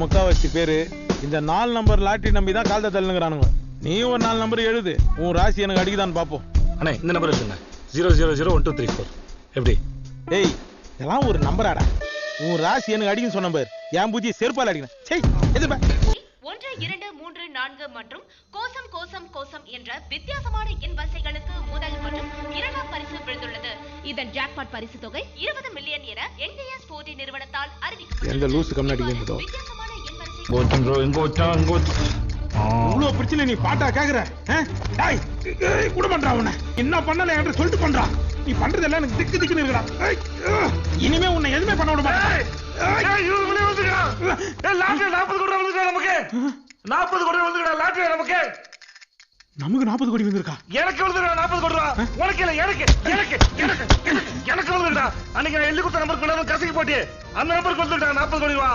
முக்காவாசி பேரு இந்த நாலு நம்பர் லாட்டரி நம்பி தான் காலத்தை தள்ளுங்கிறானுங்க. நீ ஒரு நாலு நம்பர் எழுது. உன் ராசி எனக்கு அடிக்குதான்னு பார்ப்போம் அண்ணே இந்த நம்பர் இருக்குங்க zero zero zero one two three four. எப்படி? ஏய் இதெல்லாம் ஒரு நம்பராடா. உன் ராசி எனக்கு அடிக்குன்னு சொன்ன பாரு. என் பூஜ்ஜி செருப்பால் அடிக்கணும் சே எதிர்ப்பா ஒன்று இரண்டு மூன்று நான்கு மற்றும் கோசம் கோசம் கோசம் என்ற வித்தியாசமான எண் வரிசைகளுக்கு முதல் மற்றும் இரண்டாம் பரிசு விழுந்துள்ளது. இதன் ஜாக்பாட் பரிசு தொகை இருபது மில்லியன் என என்டிஎஸ் போட்டி நிறுவனத்தால் அறிவிக்கப்பட்டுள்ளது. எந்த லூசு கம்னாடி கோச்சம் ப்ரோ இங்க வச்சான் இங்க வச்சான் இவ்வளவு பிரச்சனை நீ பாட்டா கேக்குற? டேய், கூட பண்றா உன்னை என்ன பண்ணல என்று சொல்லிட்டு பண்றா. நீ பண்றதெல்லாம் எனக்கு திக்கு திக்குன்னு ஆ, இனிமே உன்னை எதுவுமே பண்ண விட மாட்டேன். நாற்பது கோடி வந்துருக்கா நமக்கு. நாற்பது கோடி வந்துருக்கா லாட்டரி நமக்கு. நமக்கு நாற்பது கோடி வந்திருக்கா? எனக்கு வந்துருக்கா நாற்பது கோடி ரூபா. உனக்கு இல்ல எனக்கு எனக்கு எனக்கு எனக்கு வந்துருக்கா அன்னைக்கு நான் எழுதி கொடுத்த நம்பர் கொண்டாந்து கசக்கி போட்டு அந்த நம்பருக்கு வந்துருக்கா நாற்பது கோடி ரூபா.